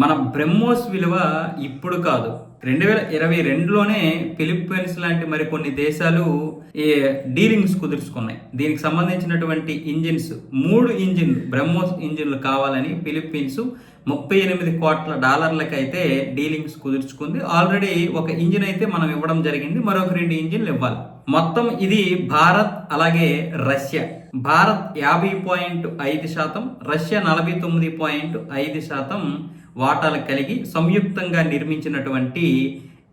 మన బ్రహ్మోస్ విలువ ఇప్పుడు కాదు. రెండు వేల ఇరవై రెండులోనే ఫిలిప్పీన్స్ లాంటి మరికొన్ని దేశాలు ఈ డీలింగ్స్ కుదుర్చుకున్నాయి. దీనికి సంబంధించినటువంటి ఇంజిన్స్ మూడు ఇంజిన్లు బ్రహ్మోస్ ఇంజిన్లు కావాలని ఫిలిప్పీన్స్ ముప్పై ఎనిమిది కోట్ల డాలర్లకైతే డీలింగ్స్ కుదుర్చుకుంది. ఆల్రెడీ ఒక ఇంజిన్ అయితే మనం ఇవ్వడం జరిగింది. మరొక రెండు ఇంజిన్లు ఇవ్వాలి. మొత్తం ఇది భారత్ అలాగే రష్యా. భారత్ యాభై పాయింట్ ఐదు శాతం రష్యా నలభై తొమ్మిది పాయింట్ ఐదు శాతం వాటాలు కలిగి సంయుక్తంగా నిర్మించినటువంటి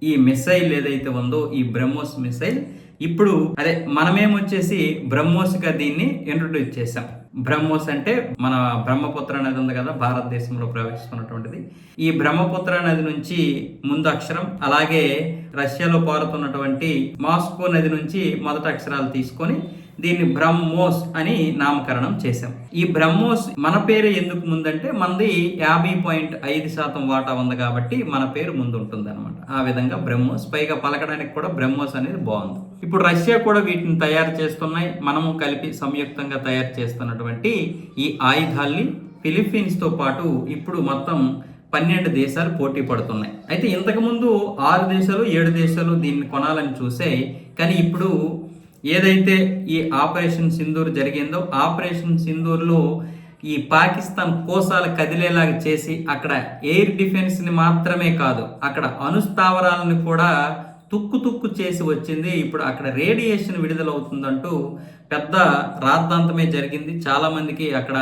ఈ మిసైల్ ఏదైతే ఉందో ఈ బ్రహ్మోస్ మిసైల్ ఇప్పుడు అదే మనమేమొచ్చేసి బ్రహ్మోస్గా దీన్ని ఇంట్రొడ్యూస్ చేసాం బ్రహ్మోస్ అంటే మన బ్రహ్మపుత్ర నది ఉంది కదా భారతదేశంలో ప్రవేశిస్తున్నటువంటిది. ఈ బ్రహ్మపుత్ర నది నుంచి ముందు అక్షరం అలాగే రష్యాలో పారుతున్నటువంటి మాస్కో నది నుంచి మొదటి అక్షరాలు తీసుకొని దీన్ని బ్రహ్మోస్ అని నామకరణం చేశాం. ఈ బ్రహ్మోస్ మన పేరు ఎందుకు ముందంటే మనది యాభై పాయింట్ ఐదు శాతం వాటా ఉంది కాబట్టి మన పేరు ముందు ఉంటుంది అనమాట ఆ విధంగా బ్రహ్మోస్ పైగా పలకడానికి కూడా బ్రహ్మోస్ అనేది బాగుంది. ఇప్పుడు రష్యా కూడా వీటిని తయారు చేస్తున్నాయి. మనము కలిపి సంయుక్తంగా తయారు చేస్తున్నటువంటి ఈ ఆయుధాల్ని ఫిలిప్పీన్స్తో పాటు ఇప్పుడు మొత్తం పన్నెండు దేశాలు పోటీ పడుతున్నాయి. అయితే ఇంతకుముందు ఆరు దేశాలు ఏడు దేశాలు దీన్ని కొనాలని చూసే కానీ ఇప్పుడు ఏదైతే ఈ ఆపరేషన్ సింధూర్ జరిగిందో ఆపరేషన్ సింధూర్లో ఈ పాకిస్తాన్ కోసాలు కదిలేలాగా చేసి అక్కడ ఎయిర్ డిఫెన్స్ని మాత్రమే కాదు అక్కడ అణుస్థావరాలను కూడా తుక్కు తుక్కు చేసి వచ్చింది. ఇప్పుడు అక్కడ రేడియేషన్ విడుదలవుతుందంటూ పెద్ద రాద్ధాంతమే జరిగింది. చాలామందికి అక్కడ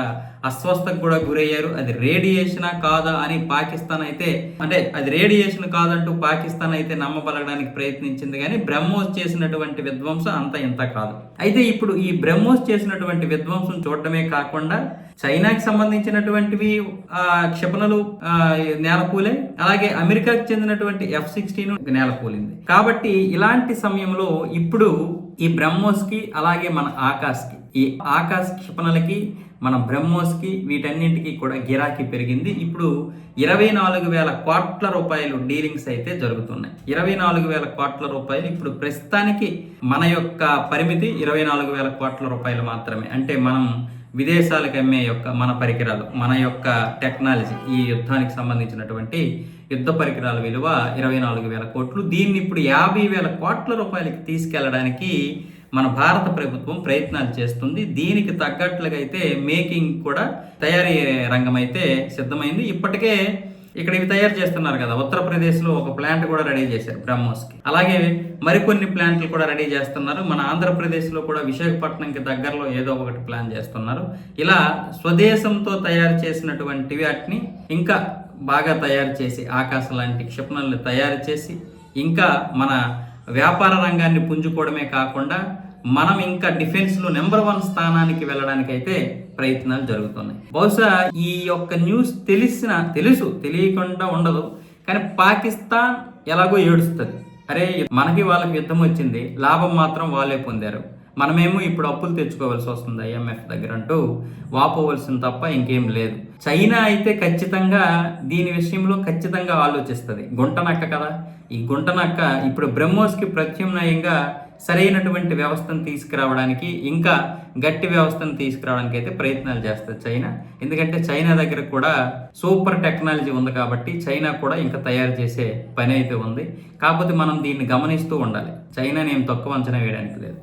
అస్వస్థకు కూడా గురయ్యారు. అది రేడియేషనా కాదా అని పాకిస్తాన్ అయితే అంటే అది రేడియేషన్ కాదంటూ పాకిస్తాన్ అయితే నమ్మబలగడానికి ప్రయత్నించింది. కానీ బ్రహ్మోస్ చేసినటువంటి విధ్వంసం అంత ఇంత కాదు. అయితే ఇప్పుడు ఈ బ్రహ్మోస్ చేసినటువంటి విధ్వంసం చూడటమే కాకుండా చైనాకి సంబంధించినటువంటివి క్షిపణలు క్షిపణులు నేలకూలే అలాగే అమెరికాకి చెందినటువంటి ఎఫ్ సిక్స్టీన్ నేలకూలింది. కాబట్టి ఇలాంటి సమయంలో ఇప్పుడు ఈ బ్రహ్మోస్కి అలాగే మన ఆకాశ్కి ఈ ఆకాశ క్షిపణలకి మన బ్రహ్మోస్కి వీటన్నింటికి కూడా గిరాకీ పెరిగింది. ఇప్పుడు ఇరవై నాలుగు వేల కోట్ల రూపాయలు డీలింగ్స్ అయితే జరుగుతున్నాయి. ఇరవై నాలుగు వేల కోట్ల రూపాయలు ఇప్పుడు ప్రస్తుతానికి మన యొక్క పరిమితి ఇరవై నాలుగు వేల కోట్ల రూపాయలు మాత్రమే. అంటే మనం విదేశాలకు అమ్మే యొక్క మన పరికరాలు మన యొక్క టెక్నాలజీ ఈ యుద్ధానికి సంబంధించినటువంటి యుద్ధ పరికరాల విలువ ఇరవై నాలుగు వేల కోట్లు. దీన్ని ఇప్పుడు యాభై వేల కోట్ల రూపాయలకి తీసుకెళ్ళడానికి మన భారత ప్రభుత్వం ప్రయత్నాలు చేస్తుంది. దీనికి తగ్గట్లుగా అయితే మేకింగ్ కూడా తయారీ రంగం అయితే సిద్ధమైంది. ఇప్పటికే ఇక్కడ ఇవి తయారు చేస్తున్నారు కదా. ఉత్తరప్రదేశ్లో ఒక ప్లాంట్ కూడా రెడీ చేశారు బ్రహ్మోస్కి. అలాగే మరికొన్ని ప్లాంట్లు కూడా రెడీ చేస్తున్నారు. మన ఆంధ్రప్రదేశ్లో కూడా విశాఖపట్నంకి దగ్గరలో ఏదో ఒకటి ప్లాన్ చేస్తున్నారు. ఇలా స్వదేశంతో తయారు చేసినటువంటి వాటిని ఇంకా బాగా తయారు చేసి ఆకాశం లాంటి క్షిపణులను తయారు చేసి ఇంకా మన వ్యాపార రంగాన్ని పుంజుకోవడమే కాకుండా మనం ఇంకా డిఫెన్స్లో నెంబర్ వన్ స్థానానికి వెళ్ళడానికి అయితే ప్రయత్నాలు జరుగుతున్నాయి. బహుశా ఈ యొక్క న్యూస్ తెలిసిన తెలుసు తెలియకుండా ఉండదు. కానీ పాకిస్తాన్ ఎలాగో ఏడుస్తుంది. అరే మనకి వాళ్ళకి యుద్ధం వచ్చింది లాభం మాత్రం వాళ్ళే పొందారు. మనమేమో ఇప్పుడు అప్పులు తెచ్చుకోవాల్సి వస్తుంది ఐఎంఎఫ్ దగ్గర అంటూ వాపోవలసింది తప్ప ఇంకేం లేదు. చైనా అయితే ఖచ్చితంగా దీని విషయంలో ఖచ్చితంగా ఆలోచిస్తుంది. గుంటనక్క కదా. ఈ గుంటనక్క ఇప్పుడు బ్రహ్మోస్కి ప్రత్యామ్నాయంగా సరైనటువంటి వ్యవస్థను తీసుకురావడానికి ఇంకా గట్టి వ్యవస్థను తీసుకురావడానికి అయితే ప్రయత్నాలు చేస్తుంది చైనా. ఎందుకంటే చైనా దగ్గర కూడా సూపర్ టెక్నాలజీ ఉంది కాబట్టి చైనా కూడా ఇంకా తయారు చేసే పని అయితే ఉంది. కాకపోతే మనం దీన్ని గమనిస్తూ ఉండాలి. చైనాని ఏం తక్కువ అంచనా వేయడానికి లేదు.